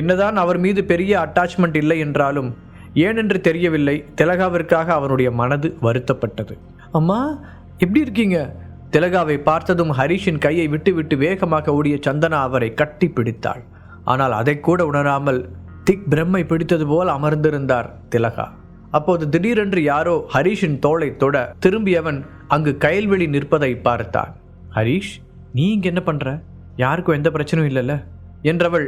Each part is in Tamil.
என்னதான் அவர் மீது பெரிய அட்டாச்மெண்ட் இல்லை என்றாலும் ஏனென்று தெரியவில்லை திலகாவிற்காக அவனுடைய மனது வருத்தப்பட்டது. அம்மா எப்படி இருக்கீங்க? திலகாவை பார்த்ததும் ஹரிஷின் கையை விட்டுவிட்டு வேகமாக ஓடிய சந்தனா அவரை கட்டி பிடித்தாள். ஆனால் அதை கூட உணராமல் திக் பிரம்மை பிடித்தது போல் அமர்ந்திருந்தார் திலகா. அப்போது திடீரென்று யாரோ ஹரிஷின் தோளை தொட திரும்பியவன் அங்கு கயல்வெளி நிற்பதை பார்த்தான். ஹரிஷ் நீ இங்கே என்ன பண்ற? யாருக்கும் எந்த பிரச்சனையும் இல்லைல்ல? என்றவள்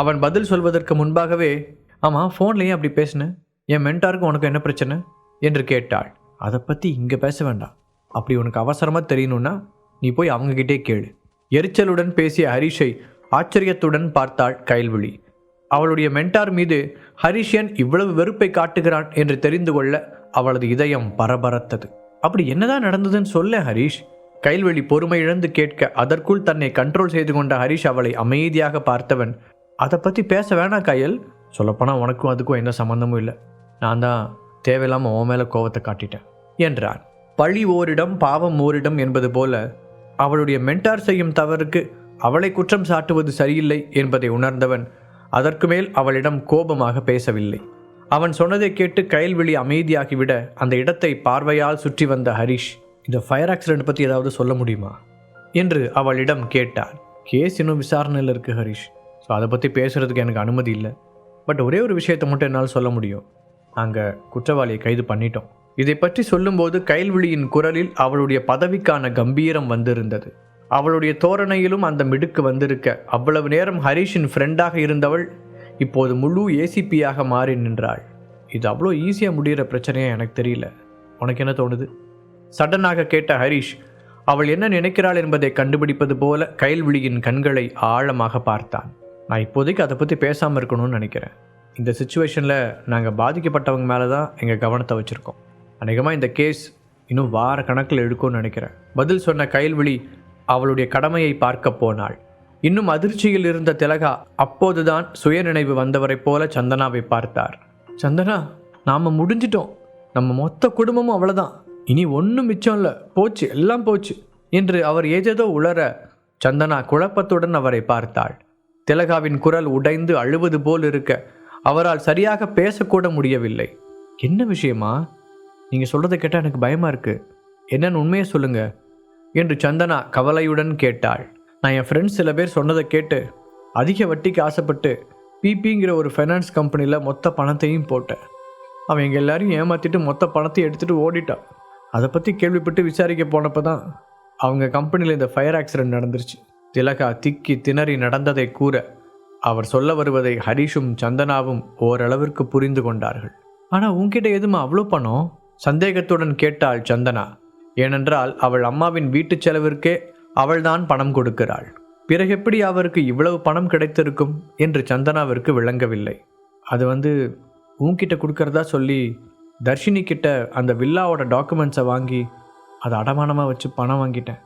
அவன் பதில் சொல்வதற்கு முன்பாகவே ஆமாம் ஃபோன்லேயே அப்படி பேசினேன் என் மென்டாருக்கு உனக்கு என்ன பிரச்சனை? என்று கேட்டாள். அதை பற்றி இங்கே பேச வேண்டாம். அப்படி உனக்கு அவசரமாக தெரியணும்னா நீ போய் அவங்ககிட்டே கேளு. எரிச்சலுடன் பேசிய ஹரிஷை ஆச்சரியத்துடன் பார்த்தாள் கைல்விழி அவளுடைய மென்டார் மீது ஹரிஷன் இவ்வளவு வெறுப்பை காட்டுகிறான்? என்று தெரிந்து கொள்ள அவளது இதயம் பரபரத்தது. அப்படி என்னதான் நடந்ததுன்னு சொல்ல ஹரிஷ்? கைல்வெளி பொறுமை இழந்து கேட்க அதற்குள் தன்னை கண்ட்ரோல் செய்து கொண்ட ஹரிஷ் அவளை அமைதியாக பார்த்தவன் அதை பற்றி பேச வேணாம் கையல். சொல்லப்போனால் உனக்கும் அதுக்கும் எந்த சம்மந்தமும் இல்லை. நான் தான் தேவையில்லாமல் உன் மேலே கோவத்தை காட்டிட்டேன் என்றான். பழி ஓரிடம் பாவம் ஓரிடம் என்பது போல அவளுடைய மென்டார் செய்யும் தவறுக்கு அவளை குற்றம் சாட்டுவது சரியில்லை என்பதை உணர்ந்தவன் அதற்கு மேல் அவளிடம் கோபமாக பேசவில்லை. அவன் சொன்னதை கேட்டு கயல்விழி அமைதியாகிவிட அந்த இடத்தை பார்வையால் சுற்றி வந்த ஹரிஷ் இந்த ஃபயர் ஆக்சிடென்ட் பற்றி ஏதாவது சொல்ல முடியுமா? என்று அவளிடம் கேட்டார் கேஸ் இன்னும் விசாரணையில் இருக்கு ஹரிஷ். ஸோ அதை பற்றி பேசுகிறதுக்கு எனக்கு அனுமதி இல்லை. பட் ஒரே ஒரு விஷயத்தை மட்டும் என்னால் சொல்ல முடியும். நாங்கள் குற்றவாளியை கைது பண்ணிட்டோம். இதை பற்றி சொல்லும்போது கைல்விழியின் குரலில் அவளுடைய பதவிக்கான கம்பீரம் வந்திருந்தது. அவளுடைய தோரணையிலும் அந்த மிடுக்கு வந்திருக்க அவ்வளவு நேரம் ஹரிஷின் ஃப்ரெண்டாக இருந்தவள் இப்போது முழு ஏசிபியாக மாறி நின்றாள். இது அவ்வளோ ஈஸியாக முடிகிற பிரச்சனையாக எனக்கு தெரியல. உனக்கு என்ன தோணுது? சடனாக கேட்ட ஹரிஷ் அவள் என்ன நினைக்கிறாள் என்பதை கண்டுபிடிப்பது போல கைல்விழியின் கண்களை ஆழமாக பார்த்தான். நான் இப்போதைக்கு அதை பற்றி பேசாமல் இருக்கணும்னு நினைக்கிறேன். இந்த சுச்சுவேஷனில் நாங்கள் பாதிக்கப்பட்டவங்க மேலே தான் எங்கள் கவனத்தை வச்சுருக்கோம். அநேகமாக இந்த கேஸ் இன்னும் வார கணக்கில் எடுக்கும்னு நினைக்கிறேன். பதில் சொன்ன கைல்விழி அவளுடைய கடமையை பார்க்க போனாள். இன்னும் அதிர்ச்சியில் இருந்த திலகா அப்போதுதான் சுயநினைவு வந்தவரைப் போல சந்தனாவை பார்த்தார். சந்தனா நாம் முடிஞ்சிட்டோம். நம்ம மொத்த குடும்பமும் அவ்வளோதான் இனி ஒன்றும் மிச்சம் இல்லை. போச்சு எல்லாம் போச்சு என்று அவர் ஏதேதோ உளர சந்தனா குழப்பத்துடன் அவரை பார்த்தாள். திலகாவின் குரல் உடைந்து அழுவது போல் இருக்க அவரால் சரியாக பேசக்கூட முடியவில்லை. என்ன விஷயமா? நீங்கள் சொல்கிறத கேட்டால் எனக்கு பயமாக இருக்குது என்னன்னு உண்மையை சொல்லுங்க என்று சந்தனா கவலையுடன் கேட்டாள். நான் என் ஃப்ரெண்ட்ஸ் சில பேர் சொன்னதை கேட்டு அதிக வட்டிக்கு ஆசைப்பட்டு பிபிங்கிற ஒரு ஃபைனான்ஸ் கம்பெனியில் மொத்த பணத்தையும் போட்டேன். அவன் எங்கள் எல்லாரையும் ஏமாற்றிட்டு மொத்த பணத்தையும் எடுத்துகிட்டு ஓடிட்டான். அதை பற்றி கேள்விப்பட்டு விசாரிக்க போனப்போ தான் அவங்க கம்பெனியில் இந்த ஃபயர் ஆக்சிடென்ட் நடந்துருச்சு. திலகா திக்கி திணறி நடந்ததை கூற அவர் சொல்ல வருவதை ஹரிஷும் சந்தனாவும் ஓரளவிற்கு புரிந்து கொண்டார்கள். ஆனால் உன்கிட்ட எதுமா அவ்வளோ பணம்? சந்தேகத்துடன் கேட்டாள் சந்தனா. ஏனென்றால் அவள் அம்மாவின் வீட்டுச் செலவிற்கே அவள்தான் பணம் கொடுக்கிறாள். பிறகு எப்படி அவருக்கு இவ்வளவு பணம் கிடைத்திருக்கும்? என்று சந்தனாவிற்கு விளங்கவில்லை. அது வந்து உன்கிட்ட கொடுக்கறதா சொல்லி தர்ஷினி கிட்ட அந்த வில்லாவோட டாக்குமெண்ட்ஸை வாங்கி அதை அடமானமாக வச்சு பணம் வாங்கிட்டேன்.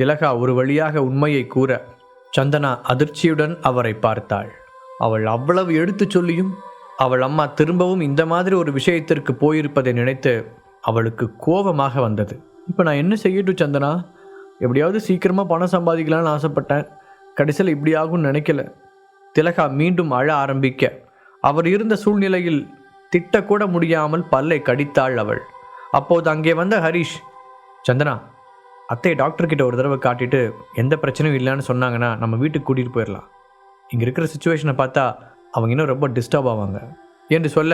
திலகா ஒரு வழியாக உண்மையை கூற சந்தனா அதிர்ச்சியுடன் அவரை பார்த்தாள். அவள் அவ்வளவு எடுத்துச் சொல்லியும் அவள் அம்மா திரும்பவும் இந்த மாதிரி ஒரு விஷயத்திற்கு போயிருப்பதை நினைத்து அவளுக்கு கோபமாக வந்தது. இப்போ நான் என்ன செய்யட்டும் சந்தனா? எப்படியாவது சீக்கிரமாக பணம் சம்பாதிக்கலாம்னு ஆசைப்பட்டேன். கடைசியில் இப்படி ஆகும்னு நினைக்கல. திலகா மீண்டும் அழ ஆரம்பிக்க அவர் இருந்த சூழ்நிலையில் திட்டக்கூட முடியாமல் பல்லை கடித்தாள் அவள். அப்போது அங்கே வந்த ஹரிஷ் சந்தனா அத்தை டாக்டர்கிட்ட ஒரு தடவை காட்டிட்டு எந்த பிரச்சனையும் இல்லைன்னு சொன்னாங்கன்னா நம்ம வீட்டுக்கு கூட்டிகிட்டு போயிடலாம். இங்கே இருக்கிற சுச்சுவேஷனை பார்த்தா அவங்க இன்னும் ரொம்ப டிஸ்டர்ப் ஆவாங்க. என்று சொல்ல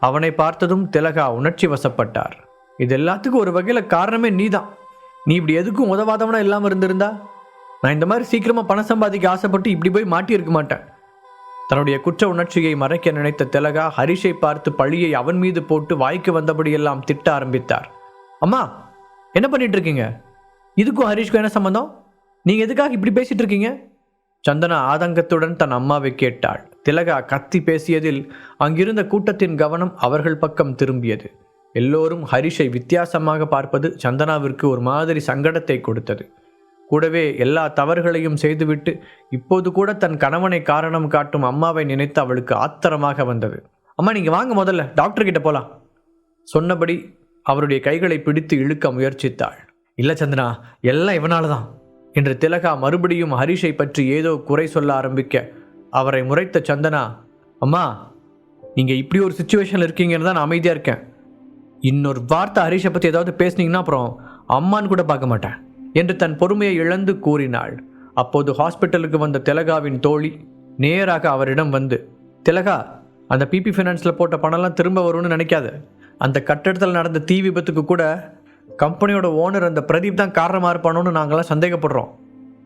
அவனை பார்த்ததும் திலகா உணர்ச்சி வசப்பட்டார். இது எல்லாத்துக்கும் ஒரு வகையில் காரணமே நீதான். நீ இப்படி எதுக்கும் உதவாதவனா இல்லாமல் இருந்திருந்தா? நான் இந்த மாதிரி சீக்கிரமாக பணம் சம்பாதிக்க ஆசைப்பட்டு இப்படி போய் மாட்டியிருக்க மாட்டேன். தன்னுடைய குற்ற உணர்ச்சியை மறைக்க நினைத்த திலகா ஹரிஷை பார்த்து பழியை அவன் மீது போட்டு வாய்க்கு வந்தபடியெல்லாம் திட்ட ஆரம்பித்தார். அம்மா என்ன பண்ணிட்டு இருக்கீங்க? இதுக்கும் ஹரீஷ்க்கும் என்ன சம்மந்தம் நீங்கள் எதுக்காக இப்படி பேசிகிட்டு இருக்கீங்க சந்தனா ஆதங்கத்துடன் தன் அம்மாவை கேட்டாள். திலகா கத்தி பேசியதில் அங்கிருந்த கூட்டத்தின் கவனம் அவர்கள் பக்கம் திரும்பியது. எல்லோரும் ஹரிஷை வித்தியாசமாக பார்ப்பது சந்தனாவிற்கு ஒரு மாதிரி சங்கடத்தை கொடுத்தது. கூடவே எல்லா தவறுகளையும் செய்துவிட்டு இப்போது கூட தன் கணவனை காரணம் காட்டும் அம்மாவை நினைத்து அவளுக்கு ஆத்திரமாக வந்தது. அம்மா நீங்கள் வாங்க முதல்ல டாக்டர் கிட்ட போகலாம் சொன்னபடி அவருடைய கைகளை பிடித்து இழுக்க முயற்சித்தாள். இல்லை சந்தனா எல்லாம் இவனால தான் என்று திலகா மறுபடியும் ஹரிஷை பற்றி ஏதோ குறை சொல்ல ஆரம்பிக்க. அவரை முறைத்த சந்தனா அம்மா நீங்கள் இப்படி ஒரு சுச்சுவேஷனில் இருக்கீங்கன்னு தான் நான் அமைதியாக இருக்கேன். இன்னொரு வார்த்தை ஹரிஷை பற்றி ஏதாவது பேசுனீங்கன்னா அப்புறம் அம்மான்னு கூட பார்க்க மாட்டேன் என்று தன் பொறுமையை இழந்து கூறினாள். அப்போது ஹாஸ்பிட்டலுக்கு வந்த திலகாவின் தோழி நேராக அவரிடம் வந்து திலகா அந்த பிபி ஃபைனான்ஸில் போட்ட பணம்லாம் திரும்ப வரும்னு நினைக்காது. அந்த கட்டடத்தில் நடந்த தீ விபத்துக்கு கூட கம்பெனியோட ஓனர் அந்த பிரதீப் தான் காரணமாக இருப்பானோன்னு நாங்களாம் சந்தேகப்படுறோம்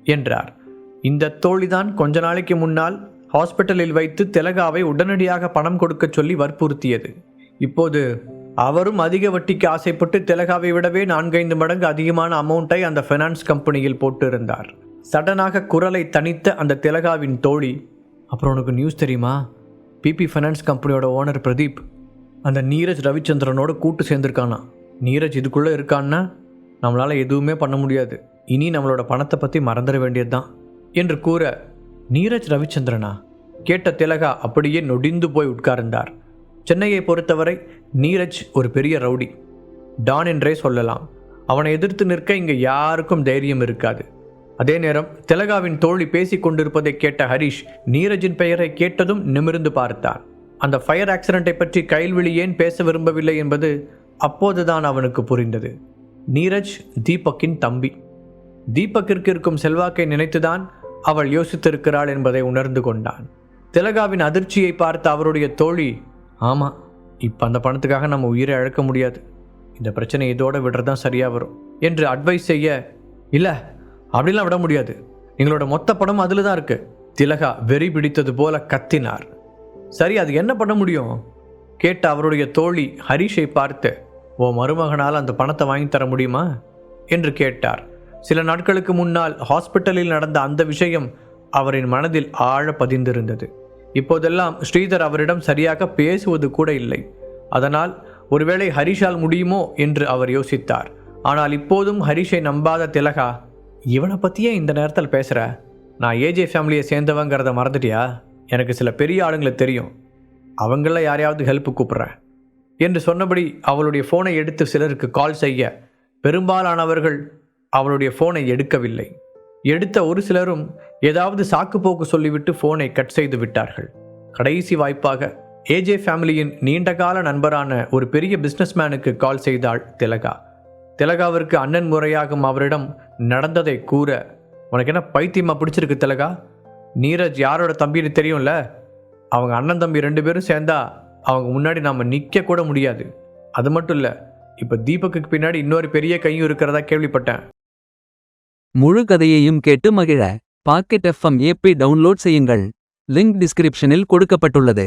என்றார். இந்த தோழிதான் கொஞ்ச நாளைக்கு முன்னால் ஹாஸ்பிட்டலில் வைத்து திலகாவை உடனடியாக பணம் கொடுக்கச் சொல்லி வற்புறுத்தியது. இப்போது அவரும் அதிக வட்டிக்கு ஆசைப்பட்டு திலகாவை விடவே நான்கைந்து மடங்கு அதிகமான அமௌண்ட்டை அந்த ஃபினான்ஸ் கம்பெனியில் போட்டிருந்தார். சடனாக குரலை தனித்த அந்த திலகாவின் தோழி அப்புறம் உனக்கு நியூஸ் தெரியுமா? பிபி ஃபைனான்ஸ் கம்பெனியோட ஓனர் பிரதீப் அந்த நீரஜ் ரவிச்சந்திரனோட கூட்டு சேர்ந்துருக்கானா நீரஜ் இதுக்குள்ளே இருக்கான்னா நம்மளால் எதுவுமே பண்ண முடியாது. இனி நம்மளோட பணத்தை பற்றி மறந்துட வேண்டியது தான் என்று கூற நீரஜ் ரவிச்சந்திரனா கேட்ட திலகா அப்படியே நொடிந்து போய் உட்கார்ந்தார். சென்னையை பொறுத்தவரை நீரஜ் ஒரு பெரிய ரவுடி. டான் என்றே சொல்லலாம். அவனை எதிர்த்து நிற்க இங்கே யாருக்கும் தைரியம் இருக்காது. அதே நேரம் திலகாவின் தோழி பேசிக் கொண்டிருப்பதை கேட்ட ஹரிஷ் நீரஜின் பெயரை கேட்டதும் நிமிர்ந்து பார்த்தார் அந்த ஃபயர் ஆக்சிடென்ட்டை பற்றி கைல்விழி ஏன் பேச விரும்பவில்லை என்பது அப்போதுதான் அவனுக்கு புரிந்தது. நீரஜ் தீபக்கின் தம்பி. தீபக்கிற்கு இருக்கும் செல்வாக்கை நினைத்துதான் அவள் யோசித்திருக்கிறாள் என்பதை உணர்ந்து கொண்டான். திலகாவின் அதிர்ச்சியை பார்த்த அவருடைய தோழி ஆமாம் இப்போ அந்த பணத்துக்காக நம்ம உயிரை இழக்க முடியாது. இந்த பிரச்சனை இதோட விடுறது தான் சரியாக வரும் என்று அட்வைஸ் செய்ய இல்லை அப்படிலாம் விட முடியாது. எங்களோட மொத்த பணம் அதில் தான் இருக்குது திலகா வெறி பிடித்தது போல கத்தினார். சரி அது என்ன பண்ண முடியும்? கேட்ட அவருடைய தோழி ஹரிஷை பார்த்து ஓ மருமகனால் அந்த பணத்தை வாங்கி தர முடியுமா? என்று கேட்டார். சில நாட்களுக்கு முன்னால் ஹாஸ்பிட்டலில் நடந்த அந்த விஷயம் அவரின் மனதில் ஆழ பதிந்திருந்தது. இப்போதெல்லாம் ஸ்ரீதர் அவரிடம் சரியாக பேசுவது கூட இல்லை. அதனால் ஒருவேளை ஹரிஷால் முடியுமோ? என்று அவர் யோசித்தார். ஆனால் இப்போதும் ஹரிஷை நம்பாத திலகா இவனை பற்றியே இந்த நேரத்தில் பேசுகிற நான் ஏஜே ஃபேமிலியை சேர்ந்தவங்கிறத மறந்துட்டியா? எனக்கு சில பெரிய ஆளுங்களை தெரியும். அவங்கள யாரையாவது ஹெல்ப் கூப்பிட்றேன். என்று சொன்னபடி அவளுடைய ஃபோனை எடுத்து சிலருக்கு கால் செய்ய. பெரும்பாலானவர்கள் அவளுடைய ஃபோனை எடுக்கவில்லை. எடுத்த ஒரு சிலரும் ஏதாவது சாக்கு போக்கு சொல்லிவிட்டு ஃபோனை கட் செய்து விட்டார்கள். கடைசி வாய்ப்பாக ஏஜே ஃபேமிலியின் நீண்டகால நண்பரான ஒரு பெரிய பிஸ்னஸ்மேனுக்கு கால் செய்தாள் திலகா. திலகாவிற்கு அண்ணன் முறையாகும் அவரிடம் நடந்ததை கூற உனக்கு என்ன பைத்தியமா பிடிச்சிருக்கு திலகா? நீரஜ் யாரோட தம்பின்னு தெரியும்ல? அவங்க அண்ணன் தம்பி ரெண்டு பேரும் சேர்ந்தா அவங்க முன்னாடி நாம் நிற்க கூட முடியாது. அது மட்டும் இல்லை இப்போ தீபக்குக்கு பின்னாடி இன்னொரு பெரிய கையும் இருக்கிறதா கேள்விப்பட்டேன். முழு கதையையும் கேட்டு மகிழ. பாக்கெட் எஃப்எம் ஏபி டவுன்லோட் செய்யுங்கள். லிங்க் டிஸ்கிரிப்ஷனில் கொடுக்கப்பட்டுள்ளது.